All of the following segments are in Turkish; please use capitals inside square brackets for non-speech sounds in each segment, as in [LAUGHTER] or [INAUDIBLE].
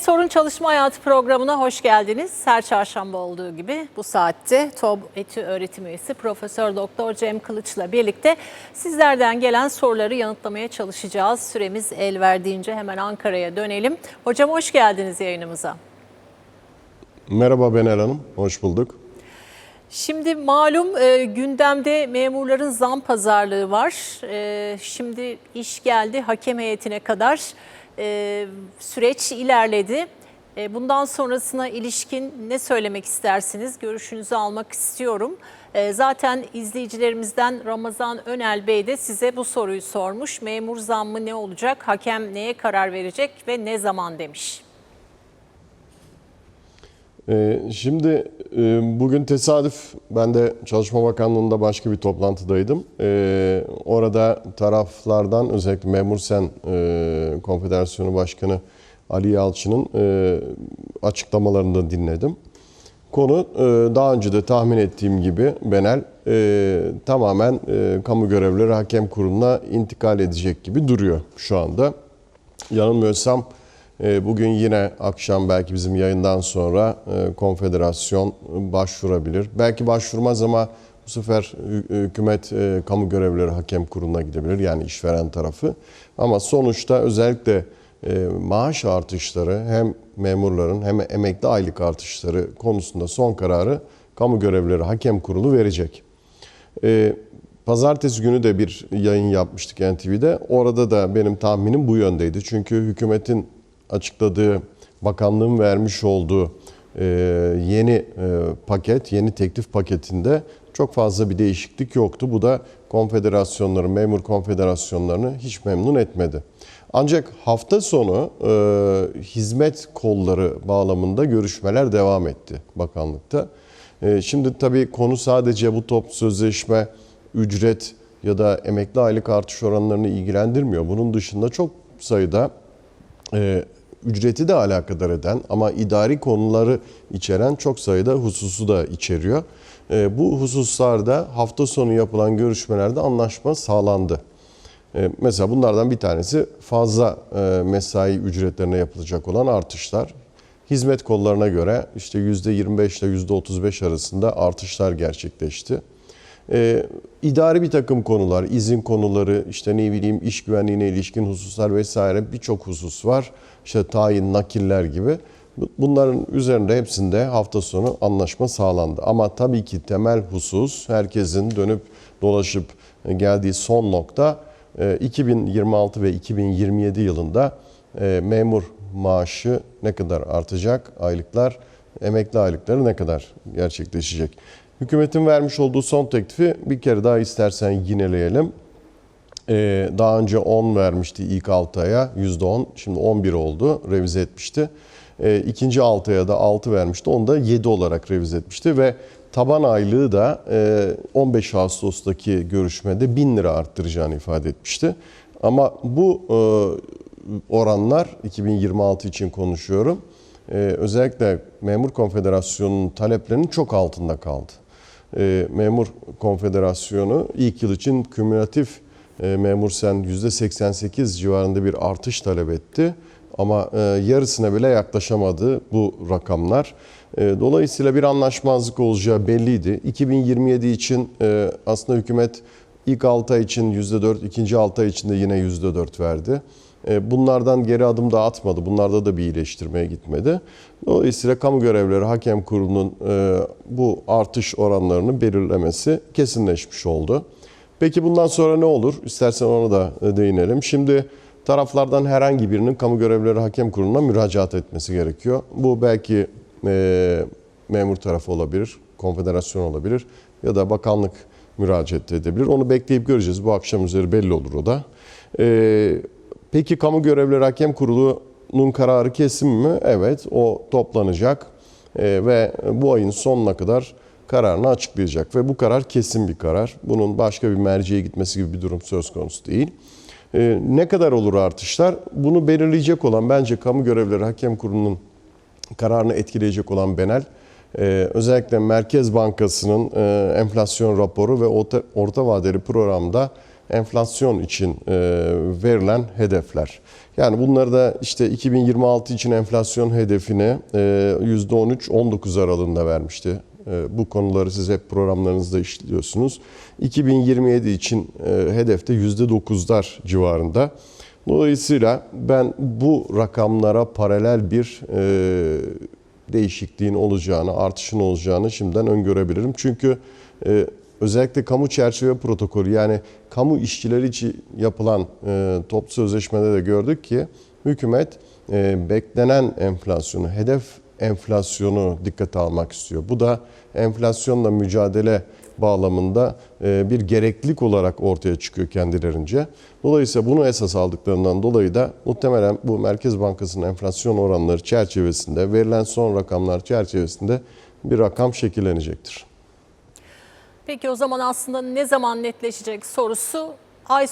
Sorun Çalışma Hayatı programına hoş geldiniz. Her çarşamba olduğu gibi bu saatte TOB Etü öğretim üyesi Profesör Doktor Cem Kılıç'la birlikte sizlerden gelen soruları yanıtlamaya çalışacağız. Süremiz el verdiğince hemen Ankara'ya dönelim. Hocam hoş geldiniz yayınımıza. Merhaba Benel Hanım, hoş bulduk. Şimdi malum e, gündemde memurların zam pazarlığı var. E, şimdi iş geldi hakem heyetine kadar. E, süreç ilerledi. E, bundan sonrasına ilişkin ne söylemek istersiniz? Görüşünüzü almak istiyorum. E, zaten izleyicilerimizden Ramazan Önel Bey de size bu soruyu sormuş. Memur zammı ne olacak? Hakem neye karar verecek ve ne zaman demiş? Ee, şimdi e, bugün tesadüf ben de Çalışma Bakanlığı'nda başka bir toplantıdaydım. Ee, orada taraflardan özellikle Memur Sen e, Konfederasyonu Başkanı Ali Yalçın'ın e, açıklamalarını da dinledim. Konu daha önce de tahmin ettiğim gibi Benel tamamen kamu görevlileri hakem kuruluna intikal edecek gibi duruyor şu anda. Yanılmıyorsam bugün yine akşam belki bizim yayından sonra e, konfederasyon başvurabilir. Belki başvurmaz ama bu sefer hü- hükümet e, kamu görevlileri hakem kuruluna gidebilir yani işveren tarafı. Ama sonuçta özellikle e, maaş artışları hem memurların hem emekli aylık artışları konusunda son kararı kamu görevlileri hakem kurulu verecek. Pazartesi günü de bir yayın yapmıştık NTV'de. Orada da benim tahminim bu yöndeydi. Çünkü hükümetin açıkladığı, bakanlığın vermiş olduğu e, yeni e, paket, yeni teklif paketinde çok fazla bir değişiklik yoktu. Bu da konfederasyonları, memur konfederasyonlarını hiç memnun etmedi. Ancak hafta sonu e, hizmet kolları bağlamında görüşmeler devam etti bakanlıkta. E, şimdi tabii konu sadece bu top sözleşme, ücret ya da emekli aylık artış oranlarını ilgilendirmiyor. Bunun dışında çok sayıda e, ücreti de alakadar eden ama idari konuları içeren çok sayıda hususu da içeriyor. E, bu hususlarda hafta sonu yapılan görüşmelerde anlaşma sağlandı. E, mesela bunlardan bir tanesi fazla e, mesai ücretlerine yapılacak olan artışlar. Hizmet kollarına göre işte %25 ile %35 arasında artışlar gerçekleşti. Ee, idari bir takım konular, izin konuları, işte ne bileyim iş güvenliğine ilişkin hususlar vesaire birçok husus var. İşte tayin, nakiller gibi. Bu- Bunların üzerinde hepsinde hafta sonu anlaşma sağlandı. Ama tabii ki temel husus herkesin dönüp dolaşıp e, geldiği son nokta e, 2026 ve 2027 yılında e, memur maaşı ne kadar artacak, aylıklar, emekli aylıkları ne kadar gerçekleşecek. Hükümetin vermiş olduğu son teklifi bir kere daha istersen yineleyelim. Ee, daha önce 10 vermişti ilk 6 aya %10 şimdi 11 oldu revize etmişti. Ee, ikinci 6 aya da 6 vermişti onu da 7 olarak revize etmişti ve taban aylığı da e, 15 Ağustos'taki görüşmede 1000 lira arttıracağını ifade etmişti. Ama bu e, oranlar 2026 için konuşuyorum. Ee, özellikle Memur Konfederasyonu'nun taleplerinin çok altında kaldı. Memur Konfederasyonu ilk yıl için kümülatif e, memur sen %88 civarında bir artış talep etti. Ama e, yarısına bile yaklaşamadı bu rakamlar. E, Dolayısıyla bir anlaşmazlık olacağı belliydi. 2027 için e, aslında hükümet ilk 6 ay için %4, ikinci 6 ay için de yine %4 verdi. E, Bunlardan geri adım da atmadı. Bunlarda da bir iyileştirmeye gitmedi. Dolayısıyla kamu görevlileri hakem kurulunun e, bu artış oranlarını belirlemesi kesinleşmiş oldu. Peki bundan sonra ne olur? İstersen ona da e, değinelim. Şimdi taraflardan herhangi birinin kamu görevlileri hakem kuruluna müracaat etmesi gerekiyor. Bu belki e, memur tarafı olabilir, konfederasyon olabilir ya da bakanlık müracaat edebilir. Onu bekleyip göreceğiz. Bu akşam üzeri belli olur o da. E, Peki kamu görevlileri hakem kurulunun kararı kesin mi? Evet o toplanacak e, ve bu ayın sonuna kadar kararını açıklayacak ve bu karar kesin bir karar. Bunun başka bir merceğe gitmesi gibi bir durum söz konusu değil. E, ne kadar olur artışlar? Bunu belirleyecek olan bence kamu görevlileri hakem kurulunun kararını etkileyecek olan Benel e, özellikle Merkez Bankası'nın e, enflasyon raporu ve orta, orta vadeli programda enflasyon için e, verilen hedefler. Yani bunları da işte 2026 için enflasyon hedefini e, %13-19 aralığında vermişti. E, bu konuları siz hep programlarınızda işliyorsunuz. 2027 için e, hedefte %9'lar civarında. Dolayısıyla ben bu rakamlara paralel bir e, değişikliğin olacağını, artışın olacağını şimdiden öngörebilirim. Çünkü e, özellikle kamu çerçeve protokolü yani kamu işçileri için yapılan e, toplu sözleşmede de gördük ki hükümet beklenen enflasyonu, hedef enflasyonu dikkate almak istiyor. Bu da enflasyonla mücadele bağlamında e, bir gereklilik olarak ortaya çıkıyor kendilerince. Dolayısıyla bunu esas aldıklarından dolayı da muhtemelen bu Merkez Bankası'nın enflasyon oranları çerçevesinde, verilen son rakamlar çerçevesinde bir rakam şekillenecektir. Peki o zaman aslında ne zaman netleşecek sorusu ay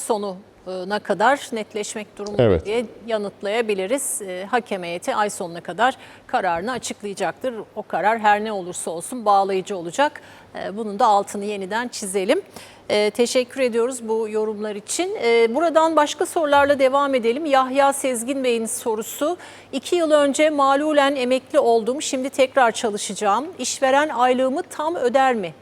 sonuna kadar netleşmek durumunda Evet. diye yanıtlayabiliriz. E, hakem heyeti ay sonuna kadar kararını açıklayacaktır. O karar her ne olursa olsun bağlayıcı olacak. E, bunun da altını yeniden çizelim. E, teşekkür ediyoruz bu yorumlar için. E, buradan başka sorularla devam edelim. Yahya Sezgin Bey'in sorusu. İki yıl önce malulen emekli oldum. Şimdi tekrar çalışacağım. İşveren aylığımı tam öder mi?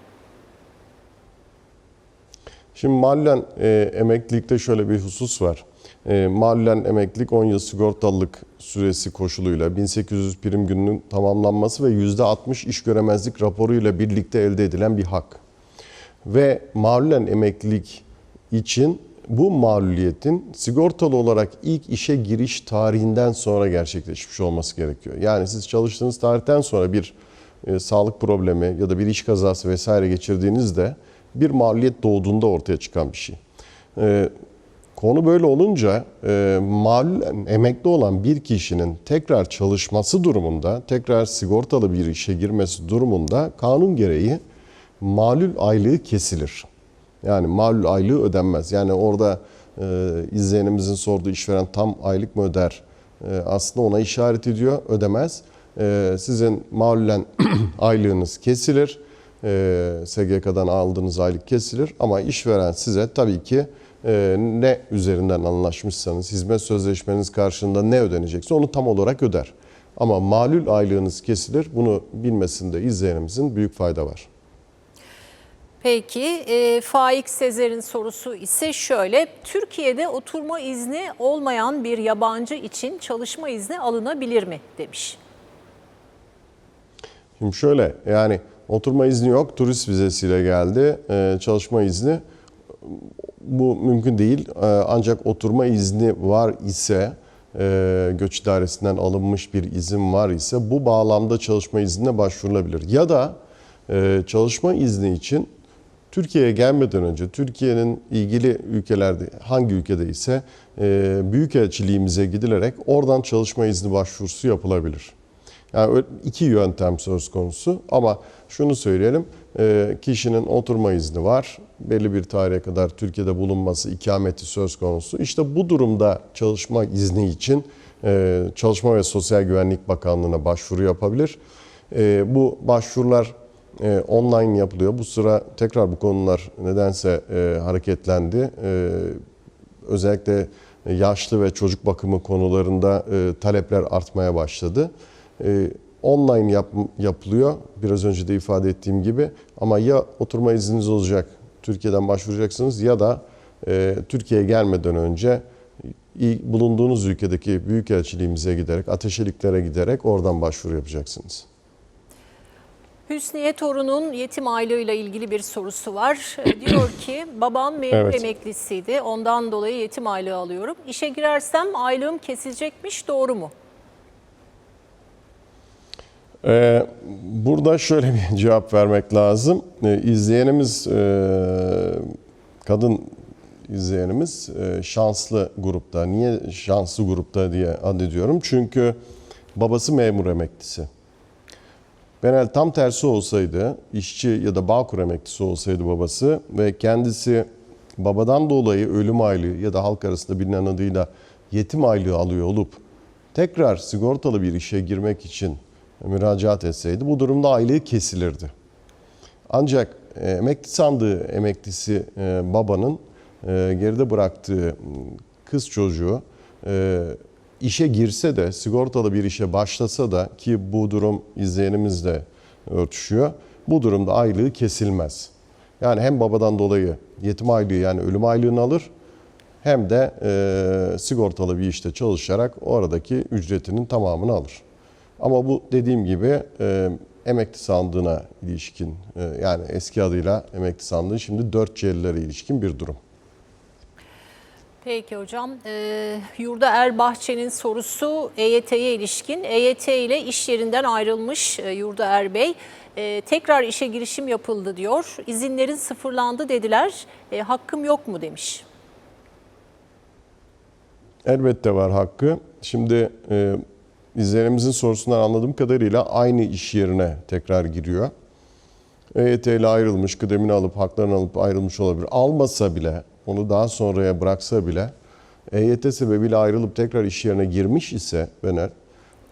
Şimdi mahallen e, emeklilikte şöyle bir husus var. E, mahallen emeklilik 10 yıl sigortalılık süresi koşuluyla 1800 prim gününün tamamlanması ve %60 iş göremezlik raporuyla birlikte elde edilen bir hak. Ve mahallen emeklilik için bu mağluliyetin sigortalı olarak ilk işe giriş tarihinden sonra gerçekleşmiş olması gerekiyor. Yani siz çalıştığınız tarihten sonra bir e, sağlık problemi ya da bir iş kazası vesaire geçirdiğinizde bir mağluliyet doğduğunda ortaya çıkan bir şey. E, konu böyle olunca e, malulen emekli olan bir kişinin tekrar çalışması durumunda, tekrar sigortalı bir işe girmesi durumunda kanun gereği malul aylığı kesilir. Yani malul aylığı ödenmez. Yani orada e, izleyenimizin sorduğu işveren tam aylık mı öder? E, aslında ona işaret ediyor, ödemez. E, sizin malulen [CLEARS THROAT] aylığınız kesilir. E, SGK'dan aldığınız aylık kesilir. Ama işveren size tabii ki e, ne üzerinden anlaşmışsanız, hizmet sözleşmeniz karşılığında ne ödenecekse onu tam olarak öder. Ama malul aylığınız kesilir. Bunu bilmesinde izleyenimizin büyük fayda var. Peki e, Faik Sezer'in sorusu ise şöyle. Türkiye'de oturma izni olmayan bir yabancı için çalışma izni alınabilir mi demiş. Şimdi şöyle yani oturma izni yok, turist vizesiyle geldi, Ee, çalışma izni bu mümkün değil. Ee, ancak oturma izni var ise, e, göç idaresinden alınmış bir izin var ise bu bağlamda çalışma iznine başvurulabilir. Ya da e, çalışma izni için Türkiye'ye gelmeden önce Türkiye'nin ilgili ülkelerde hangi ülkede ise e, büyükelçiliğimize gidilerek oradan çalışma izni başvurusu yapılabilir. Yani iki yöntem söz konusu ama şunu söyleyelim e, kişinin oturma izni var. Belli bir tarihe kadar Türkiye'de bulunması, ikameti söz konusu. İşte bu durumda çalışma izni için e, Çalışma ve Sosyal Güvenlik Bakanlığı'na başvuru yapabilir. E, Bu başvurular online yapılıyor. Bu sıra tekrar bu konular nedense hareketlendi. Özellikle yaşlı ve çocuk bakımı konularında talepler artmaya başladı. E, online yap, yapılıyor biraz önce de ifade ettiğim gibi ama ya oturma izniniz olacak Türkiye'den başvuracaksınız ya da e, Türkiye'ye gelmeden önce bulunduğunuz ülkedeki büyükelçiliğimize giderek, ateşeliklere giderek oradan başvuru yapacaksınız. Hüsniye Torun'un yetim aylığıyla ilgili bir sorusu var. E, [CLEARS THROAT] Diyor ki babam memur Evet. emeklisiydi. Ondan dolayı yetim aylığı alıyorum. İşe girersem aylığım kesilecekmiş doğru mu? Ee, burada şöyle bir [LAUGHS] cevap vermek lazım. Ee, izleyenimiz, e, kadın izleyenimiz e, şanslı grupta. Niye şanslı grupta diye addediyorum? Çünkü babası memur emeklisi. Benel tam tersi olsaydı, işçi ya da bağkur emeklisi olsaydı babası ve kendisi babadan dolayı ölüm aylığı ya da halk arasında bilinen adıyla yetim aylığı alıyor olup tekrar sigortalı bir işe girmek için müracaat etseydi bu durumda aylığı kesilirdi. Ancak e, emekli sandığı emeklisi e, babanın e, geride bıraktığı kız çocuğu işe girse de sigortalı bir işe başlasa da ki bu durum izleyenimizle örtüşüyor. Bu durumda aylığı kesilmez. Yani hem babadan dolayı yetim aylığı yani ölüm aylığını alır hem de e, sigortalı bir işte çalışarak oradaki ücretinin tamamını alır. Ama bu dediğim gibi e, emekli sandığına ilişkin e, yani eski adıyla emekli sandığı şimdi 4 C'lilere ilişkin bir durum. Peki hocam. Ee, Yurda Erbahçe'nin sorusu EYT'ye ilişkin. EYT ile iş yerinden ayrılmış e, Yurda Erbey. E, tekrar işe girişim yapıldı diyor. İzinlerin sıfırlandı dediler. E, hakkım yok mu demiş. Elbette var hakkı. Şimdi e, izleyenimizin sorusundan anladığım kadarıyla aynı iş yerine tekrar giriyor. EYT ile ayrılmış, kıdemini alıp haklarını alıp ayrılmış olabilir. Almasa bile, onu daha sonraya bıraksa bile EYT sebebiyle ayrılıp tekrar iş yerine girmiş ise Bener,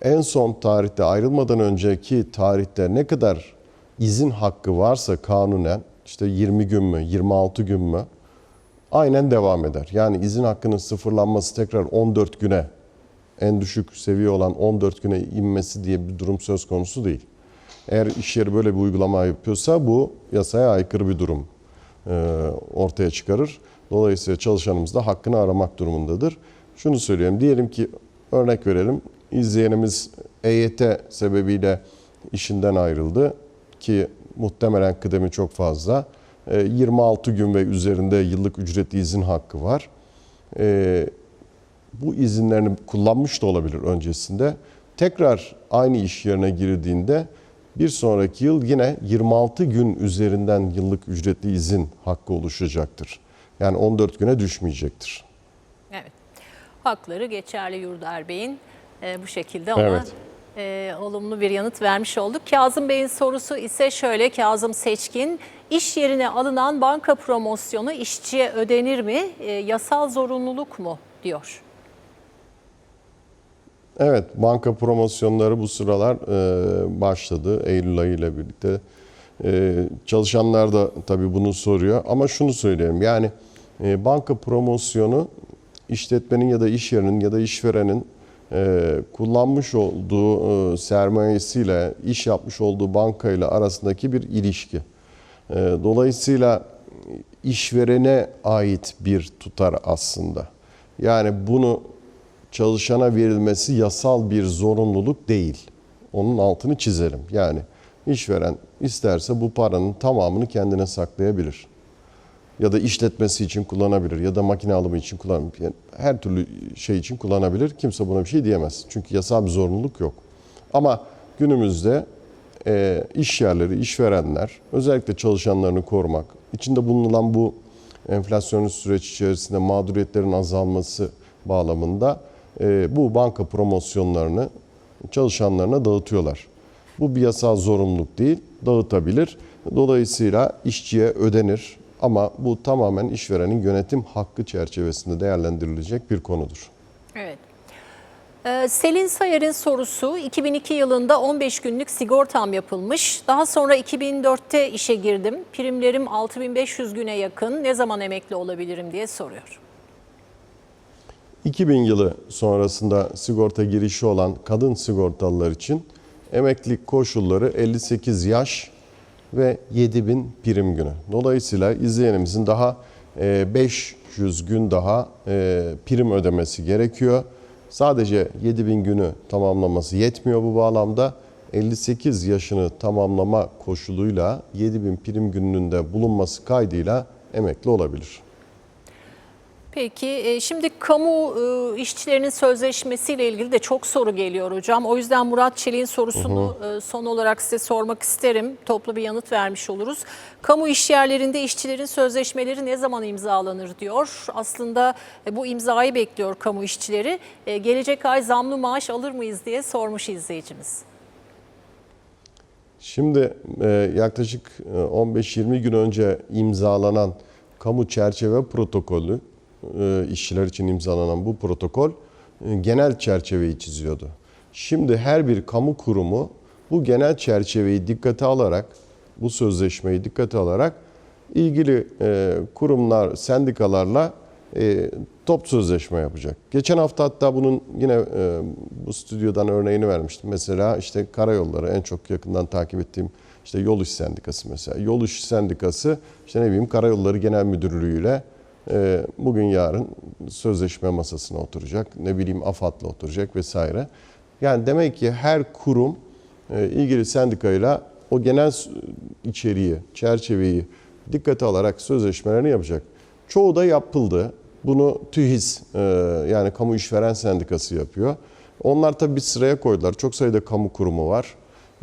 en son tarihte ayrılmadan önceki tarihte ne kadar izin hakkı varsa kanunen işte 20 gün mü, 26 gün mü aynen devam eder. Yani izin hakkının sıfırlanması tekrar 14 güne en düşük seviye olan 14 güne inmesi diye bir durum söz konusu değil. Eğer iş yeri böyle bir uygulama yapıyorsa bu yasaya aykırı bir durum e, ortaya çıkarır. Dolayısıyla çalışanımız da hakkını aramak durumundadır. Şunu söyleyeyim, diyelim ki örnek verelim, izleyenimiz EYT sebebiyle işinden ayrıldı ki muhtemelen kıdemi çok fazla. E, 26 gün ve üzerinde yıllık ücretli izin hakkı var. Bu izinlerini kullanmış da olabilir öncesinde. Tekrar aynı iş yerine girdiğinde bir sonraki yıl yine 26 gün üzerinden yıllık ücretli izin hakkı oluşacaktır. Yani 14 güne düşmeyecektir. Evet. Hakları geçerli Yurda Erbey'in e, bu şekilde ama Evet. e, olumlu bir yanıt vermiş olduk. Kazım Bey'in sorusu ise şöyle Kazım Seçkin. İş yerine alınan banka promosyonu işçiye ödenir mi? E, yasal zorunluluk mu? diyor. Evet, banka promosyonları bu sıralar e, başladı Eylül ayı ile birlikte. E, çalışanlar da tabii bunu soruyor ama şunu söyleyeyim yani e, banka promosyonu işletmenin ya da iş yerinin ya da işverenin kullanmış olduğu sermayesiyle iş yapmış olduğu bankayla arasındaki bir ilişki. Dolayısıyla işverene ait bir tutar aslında. Yani bunu çalışana verilmesi yasal bir zorunluluk değil. Onun altını çizelim. Yani işveren isterse bu paranın tamamını kendine saklayabilir. Ya da işletmesi için kullanabilir ya da makine alımı için kullanabilir. Yani her türlü şey için kullanabilir. Kimse buna bir şey diyemez. Çünkü yasal bir zorunluluk yok. Ama günümüzde e, iş yerleri, işverenler özellikle çalışanlarını korumak, içinde bulunan bu enflasyonist süreç içerisinde mağduriyetlerin azalması bağlamında bu banka promosyonlarını çalışanlarına dağıtıyorlar. Bu bir yasal zorunluluk değil, dağıtabilir. Dolayısıyla işçiye ödenir ama bu tamamen işverenin yönetim hakkı çerçevesinde değerlendirilecek bir konudur. Evet. Ee, Selin Sayar'ın sorusu 2002 yılında 15 günlük sigortam yapılmış. Daha sonra 2004'te işe girdim. Primlerim 6500 güne yakın. Ne zaman emekli olabilirim diye soruyor. 2000 yılı sonrasında sigorta girişi olan kadın sigortalılar için emeklilik koşulları 58 yaş ve 7000 prim günü. Dolayısıyla izleyenimizin daha e, 500 gün daha e, prim ödemesi gerekiyor. Sadece 7000 günü tamamlaması yetmiyor bu bağlamda. 58 yaşını tamamlama koşuluyla 7000 prim gününün de bulunması kaydıyla emekli olabilir. Peki e, şimdi kamu e, işçilerinin sözleşmesiyle ilgili de çok soru geliyor hocam. O yüzden Murat Çelik'in sorusunu e, son olarak size sormak isterim. Toplu bir yanıt vermiş oluruz. Kamu işyerlerinde işçilerin sözleşmeleri ne zaman imzalanır diyor. Aslında bu imzayı bekliyor kamu işçileri. Gelecek ay zamlı maaş alır mıyız diye sormuş izleyicimiz. Şimdi yaklaşık e, 15-20 gün önce imzalanan kamu çerçeve protokolü, işçiler için imzalanan bu protokol e, genel çerçeveyi çiziyordu. Şimdi her bir kamu kurumu bu genel çerçeveyi dikkate alarak, bu sözleşmeyi dikkate alarak ilgili e, kurumlar, sendikalarla e, top sözleşme yapacak. Geçen hafta hatta bunun yine e, bu stüdyodan örneğini vermiştim. Mesela işte karayolları en çok yakından takip ettiğim işte Yol İş Sendikası mesela. Yol İş Sendikası işte ne bileyim Karayolları Genel Müdürlüğü'yle e, bugün yarın sözleşme masasına oturacak. Ne bileyim AFAD'la oturacak vesaire. Yani demek ki her kurum e, ilgili sendikayla o genel içeriği, çerçeveyi dikkate alarak sözleşmelerini yapacak. Çoğu da yapıldı. Bunu TÜHİS e, yani Kamu İşveren Sendikası yapıyor. Onlar tabii bir sıraya koydular. Çok sayıda kamu kurumu var.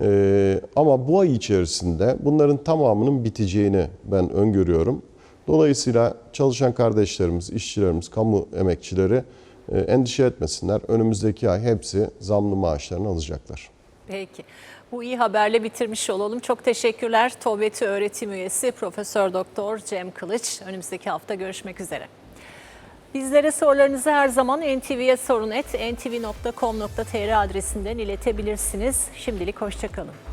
E, ama bu ay içerisinde bunların tamamının biteceğini ben öngörüyorum. Dolayısıyla çalışan kardeşlerimiz, işçilerimiz, kamu emekçileri e, endişe etmesinler. Önümüzdeki ay hepsi zamlı maaşlarını alacaklar. Peki. Bu iyi haberle bitirmiş olalım. Çok teşekkürler. TOBET'i öğretim üyesi Profesör Doktor Cem Kılıç. Önümüzdeki hafta görüşmek üzere. Bizlere sorularınızı her zaman ntv'ye sorun et ntv.com.tr adresinden iletebilirsiniz. Şimdilik hoşçakalın.